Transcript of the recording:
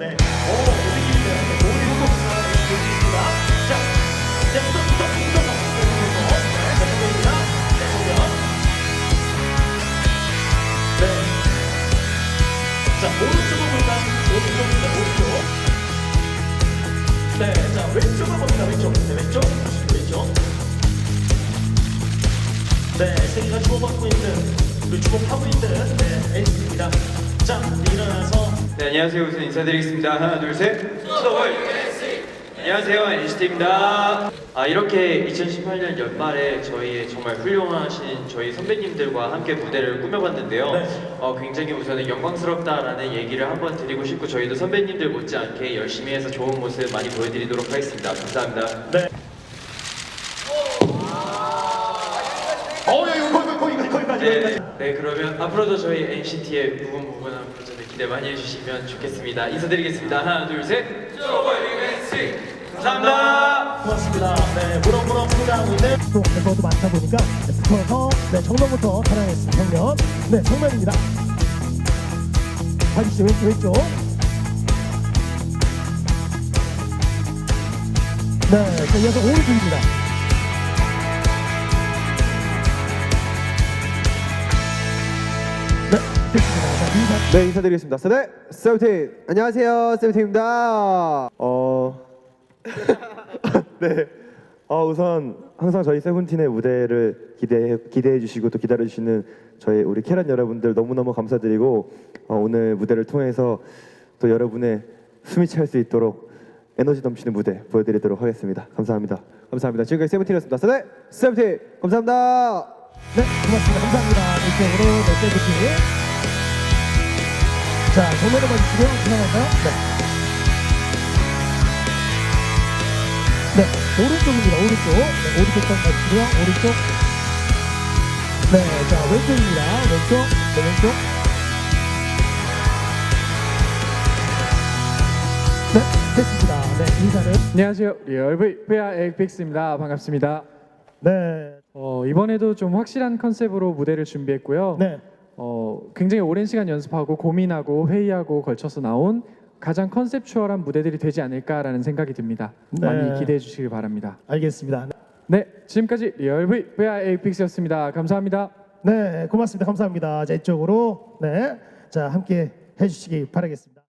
네. 오. 네, 오늘 이거 보시겠습니다. 자, 네. 네, 자, 정면입니다. 네, 정면. 네. 자, 오른쪽으로 볼까요? 오른쪽입니다, 오른쪽. 네, 자, 왼쪽으로 봅니다, 왼쪽. 네, 왼쪽. 왼쪽. 네, 세계가 주목받고 있는, 주목하고 있는, 네, NCT입니다. 자, 일어나서 네, 안녕하세요. 우선 인사드리겠습니다. 하나, 둘, 셋. 수더월. 안녕하세요. NCT입니다. 아, 이렇게 2018년 연말에 저희의 정말 훌륭하신 저희 선배님들과 함께 무대를 꾸며봤는데요. 네. 어, 굉장히 우선은 영광스럽다라는 얘기를 한번 드리고 싶고 저희도 선배님들 못지않게 열심히 해서 좋은 모습 많이 보여드리도록 하겠습니다. 감사합니다. 네. 어, 야, 이거 거기, 거기, 거기, 거기까지. 네, 네, 그러면 앞으로도 저희 NCT의 부분 부분한 프로젝트 기대 많이 해주시면 좋겠습니다. 인사드리겠습니다. 하나, 둘, 셋. NCT. 감사합니다. 고맙습니다. 네, 무럭무럭 성장하고 있는 또 멤버도 많다 보니까 네, 붙어서 네, 정면부터 촬영했습니다. 정면. 네, 정면입니다. 봐주시죠. 왼쪽, 왼쪽. 네, 자, 이어서 오른쪽입니다. 네 인사드리겠습니다. 세대 세븐틴 안녕하세요 세븐틴입니다. 어, 네. 어, 우선 항상 저희 세븐틴의 무대를 기대해 기대해 주시고 또 기다려 주시는 저희 우리 캐럿 여러분들 너무 너무 감사드리고 어, 오늘 무대를 통해서 또 여러분의 숨이 찰 수 있도록 에너지 넘치는 무대 보여드리도록 하겠습니다. 감사합니다. 감사합니다. 지금까지 세븐틴이었습니다. 세대 세븐틴 감사합니다. 네, 고맙습니다. 감사합니다. 이쪽으로 네, 세븐틴. 자, 정면을 봐주시고요. 지나갈까요? 네. 네, 오른쪽입니다. 오른쪽. 네, 오른쪽 번 봐주시고요. 오른쪽. 네, 자, 왼쪽입니다. 왼쪽. 네, 왼쪽. 네, 됐습니다. 네, 인사를. 안녕하세요. 리얼 V VR 에이픽스입니다. 반갑습니다. 네, 어, 이번에도 좀 확실한 컨셉으로 무대를 준비했고요. 네, 어, 굉장히 오랜 시간 연습하고 고민하고 회의하고 걸쳐서 나온 가장 컨셉추얼한 무대들이 되지 않을까라는 생각이 듭니다. 네. 많이 기대해 주시길 바랍니다. 알겠습니다. 네, 지금까지 리얼 V VR 에이픽스였습니다. 감사합니다. 네, 고맙습니다. 감사합니다. 자, 이쪽으로 네, 자 함께 해주시기 바라겠습니다.